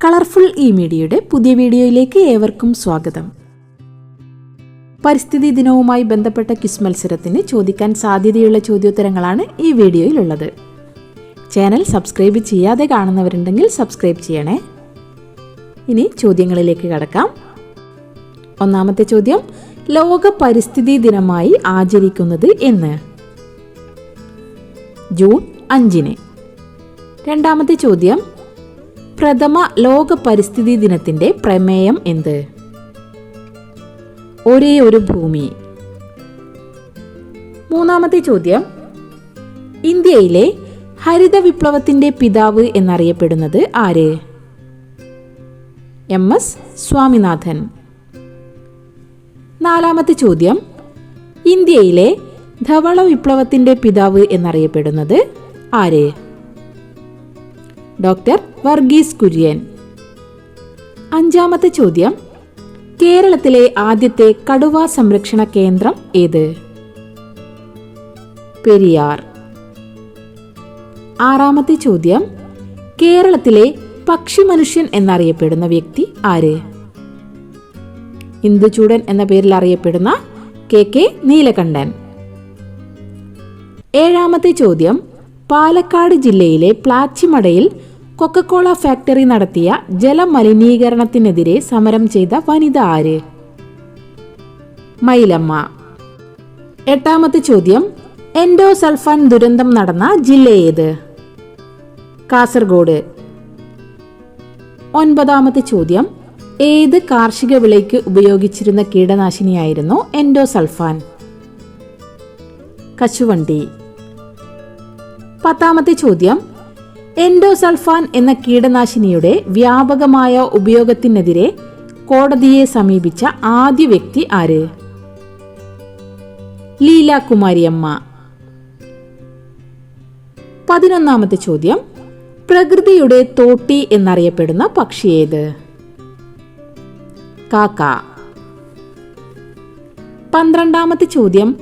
Colourful E മീഡിയയുടെ പുതിയ വീഡിയോയിലേക്ക് ഏവർക്കും സ്വാഗതം. പരിസ്ഥിതി ദിനവുമായി ബന്ധപ്പെട്ട ക്വിസ് മത്സരത്തിന് ചോദിക്കാൻ സാധ്യതയുള്ള ചോദ്യോത്തരങ്ങളാണ് ഈ വീഡിയോയിലുള്ളത്. ചാനൽ സബ്സ്ക്രൈബ് ചെയ്യാതെ കാണുന്നവരുണ്ടെങ്കിൽ സബ്സ്ക്രൈബ് ചെയ്യണേ. ഇനി ചോദ്യങ്ങളിലേക്ക് കടക്കാം. ഒന്നാമത്തെ ചോദ്യം ലോക പരിസ്ഥിതി ദിനമായി ആചരിക്കുന്നത് എന്ന്. ജൂൺ അഞ്ചിന്. രണ്ടാമത്തെ ചോദ്യം പ്രഥമ ലോക പരിസ്ഥിതി ദിനത്തിന്റെ പ്രമേയം എന്ത്? ഒരേ ഒരു ഭൂമി. മൂന്നാമത്തെ ചോദ്യം. ഇന്ത്യയിലെ ഹരിത വിപ്ലവത്തിന്റെ പിതാവ് എന്നറിയപ്പെടുന്നത് ആര്? എം. എസ്. സ്വാമിനാഥൻ. നാലാമത്തെ ചോദ്യം. ഇന്ത്യയിലെ ധവള വിപ്ലവത്തിന്റെ പിതാവ് എന്നറിയപ്പെടുന്നത് ആര്? ഡോക്ടർ വർഗീസ് കുര്യൻ. അഞ്ചാമത്തെ ചോദ്യം. കേരളത്തിലെ ആദ്യത്തെ കടുവ സംരക്ഷണ കേന്ദ്രം ഏത്? പെരിയാർ. ആറാമത്തെ ചോദ്യം. കേരളത്തിലെ പക്ഷി മനുഷ്യൻ എന്നറിയപ്പെടുന്ന വ്യക്തി ആര്? ഇന്ദുചൂടൻ എന്ന പേരിൽ അറിയപ്പെടുന്ന കെ കെ നീലകണ്ഠൻ. ഏഴാമത്തെ ചോദ്യം. പാലക്കാട് ജില്ലയിലെ പ്ലാച്ചിമടയിൽ കൊക്കക്കോള ഫാക്ടറി നടത്തിയ ജലമലിനീകരണത്തിനെതിരെ സമരം ചെയ്ത വനിത ആര്? മൈലമ്മ എട്ടാമത്തെ ചോദ്യം എൻഡോസൾഫാൻ ദുരന്തം നടന്ന ജില്ല ഏത്? കാസർഗോഡ്. ഒൻപതാമത്തെ ചോദ്യം ഏത് കാർഷിക വിളയ്ക്ക് ഉപയോഗിച്ചിരുന്ന കീടനാശിനിയായിരുന്നു എൻഡോസൾഫാൻ? കശുവണ്ടി. പത്താമത്തെ ചോദ്യം എൻഡോസൾഫാൻ എന്ന കീടനാശിനിയുടെ വ്യാപകമായ ഉപയോഗത്തിനെതിരെ കോടതിയെ സമീപിച്ച ആദ്യ വ്യക്തി ആര്? ലീല കുമാരിയമ്മ പതിനൊന്നാമത്തെ ചോദ്യം. പ്രകൃതിയുടെ തോട്ടി എന്നറിയപ്പെടുന്ന പക്ഷി ഏത്? കാക്ക. പന്ത്രണ്ടാമത്തെ ചോദ്യം.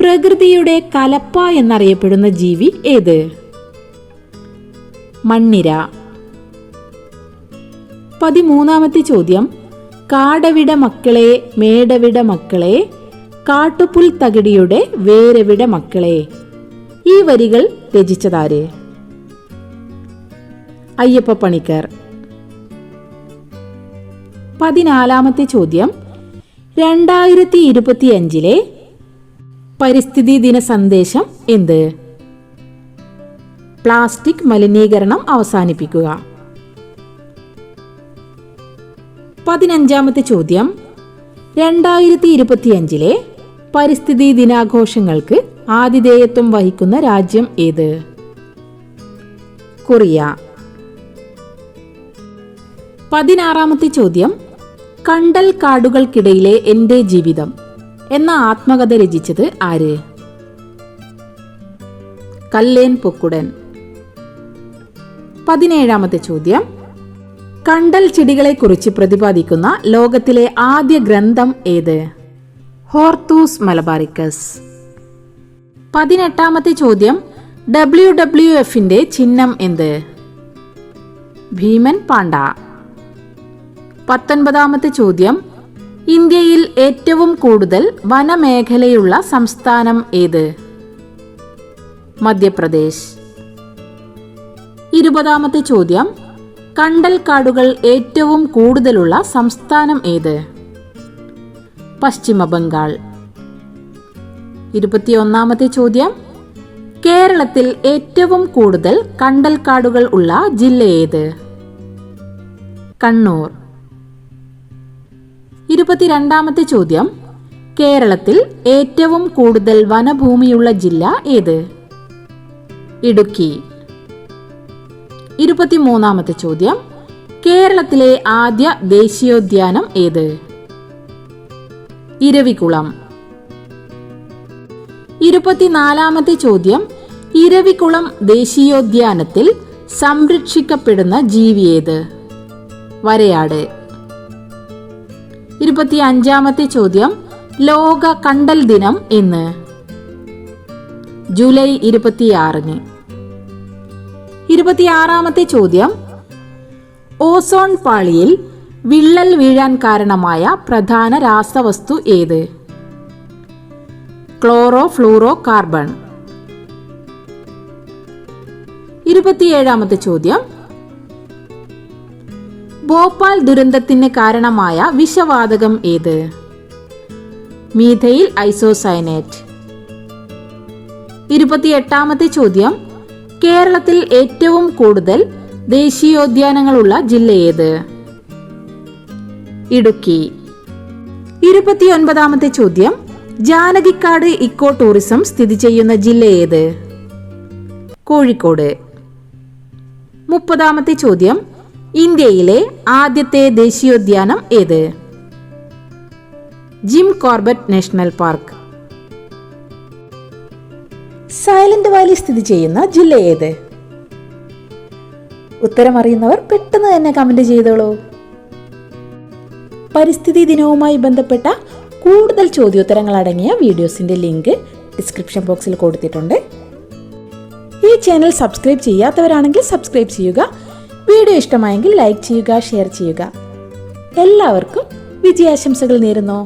പ്രകൃതിയുടെ കലപ്പ എന്നറിയപ്പെടുന്ന ജീവി ഏത്? മണ്ണിര. പതിമൂന്നാമത്തെ ചോദ്യം. കാടവിട മക്കളെ മേടവിട മക്കളെ കാട്ടുപുൽ തകിടിയുടെ വേരവിട മക്കളെ. ഈ വരികൾ രചിച്ചതാര്? അയ്യപ്പ പണിക്കർ. പതിനാലാമത്തെ ചോദ്യം. രണ്ടായിരത്തി ഇരുപത്തിയഞ്ചിലെ പരിസ്ഥിതി ദിന സന്ദേശം എന്ത്? പ്ലാസ്റ്റിക് മലിനീകരണം അവസാനിപ്പിക്കുക. പതിനഞ്ചാമത്തെ ചോദ്യം. രണ്ടായിരത്തി ഇരുപത്തിയഞ്ചിലെ പരിസ്ഥിതി ദിനാഘോഷങ്ങൾക്ക് ആതിഥേയത്വം വഹിക്കുന്ന രാജ്യം ഏത്? കൊറിയ. പതിനാറാമത്തെ ചോദ്യം. കണ്ടൽ കാടുകൾക്കിടയിലെ എന്റെ ജീവിതം എന്ന ആത്മകഥ രചിച്ചത് ആര്? കല്ലേൻ പൊക്കുടൻ. പതിനേഴാമത്തെ ചോദ്യം. കണ്ടൽ ചെടികളെക്കുറിച്ച് പ്രതിപാദിക്കുന്ന ലോകത്തിലെ ആദ്യ ഗ്രന്ഥം ഏത്? Hortus Malabaricus. പതിനെട്ടാമത്തെ ചോദ്യം ഡബ്ല്യു ഡബ്ല്യു എഫിന്റെ ചിഹ്നം എന്ത്? ഭീമൻ പാണ്ഡ. പത്തൊൻപതാമത്തെ ചോദ്യം ഇന്ത്യയിൽ ഏറ്റവും കൂടുതൽ വനമേഖലയുള്ള സംസ്ഥാനം ഏത്? മധ്യപ്രദേശ്. ഇരുപതാമത്തെ ചോദ്യം. കണ്ടൽക്കാടുകൾ ഏറ്റവും കൂടുതലുള്ള സംസ്ഥാനം ഏത്? പശ്ചിമ ബംഗാൾ ഇരുപത്തിയൊന്നാമത്തെ ചോദ്യം. കേരളത്തിൽ ഏറ്റവും കൂടുതൽ കണ്ടൽക്കാടുകൾ ഉള്ള ജില്ല ഏത്? കണ്ണൂർ. ഇരുപത്തിരണ്ടാമത്തെ ചോദ്യം. കേരളത്തിൽ ഏറ്റവും കൂടുതൽ വനഭൂമിയുള്ള ജില്ല ഏത്? ഇടുക്കി. ഇരുപത്തിമൂന്നാമത്തെ ചോദ്യം. കേരളത്തിലെ ആദ്യ ദേശീയോദ്യാനം ഏത്? ഇരവികുളം. ഇരുപത്തിനാലാമത്തെ ചോദ്യം. ഇരവികുളം ദേശീയോദ്യാനത്തിൽ സംരക്ഷിക്കപ്പെടുന്ന ജീവി ഏത്? വരയാട്. ഇരുപത്തി അഞ്ചാമത്തെ ചോദ്യം. ലോക കണ്ടൽ ദിനം എന്ന്. ജൂലൈ ഇരുപത്തിയാറിന്. ഇരുപത്തിയാറാമത്തെ ചോദ്യം. ഓസോൺ പാളിയിൽ വിള്ളൽ വീഴാൻ കാരണമായ പ്രധാന രാസവസ്തു ഏത്? ക്ലോറോ ഫ്ലൂറോ കാർബൺ ഇരുപത്തിയേഴാമത്തെ ചോദ്യം. ഭോപ്പാൽ ദുരന്തത്തിന് കാരണമായ വിഷവാതകം ഏത്? മീഥയിൽ ഐസോസൈനേറ്റ് ഇരുപത്തിയെട്ടാമത്തെ ചോദ്യം. കേരളത്തിൽ ഏറ്റവും കൂടുതൽ ദേശീയോദ്യാനങ്ങളുള്ള ജില്ല ഏത്? ഇടുക്കി. ഇരുപത്തിയൊൻപതാമത്തെ ചോദ്യം ജാനകിക്കാട് ഇക്കോ ടൂറിസം സ്ഥിതി ചെയ്യുന്ന ജില്ല ഏത്? കോഴിക്കോട്. മുപ്പതാമത്തെ ചോദ്യം ഇന്ത്യയിലെ ആദ്യത്തെ ദേശീയോദ്യാനം ഏത്? Jim Corbett National Park. Silent Valley സ്ഥിതി ചെയ്യുന്ന ജില്ല ഏത്? ഉത്തരം അറിയുന്നവർ പെട്ടെന്ന് തന്നെ കമന്റ് ചെയ്തോളൂ. പരിസ്ഥിതി ദിനവുമായി ബന്ധപ്പെട്ട കൂടുതൽ ചോദ്യോത്തരങ്ങൾ അടങ്ങിയ വീഡിയോസിന്റെ ലിങ്ക് ഡിസ്ക്രിപ്ഷൻ ബോക്സിൽ കൊടുത്തിട്ടുണ്ട്. ഈ ചാനൽ സബ്സ്ക്രൈബ് ചെയ്യാത്തവരാണെങ്കിൽ സബ്സ്ക്രൈബ് ചെയ്യുക വീഡിയോ ഇഷ്ടമായെങ്കിൽ ലൈക്ക് ചെയ്യുക ഷെയർ ചെയ്യുക. എല്ലാവർക്കും വിജയാശംസകൾ നേരുന്നു.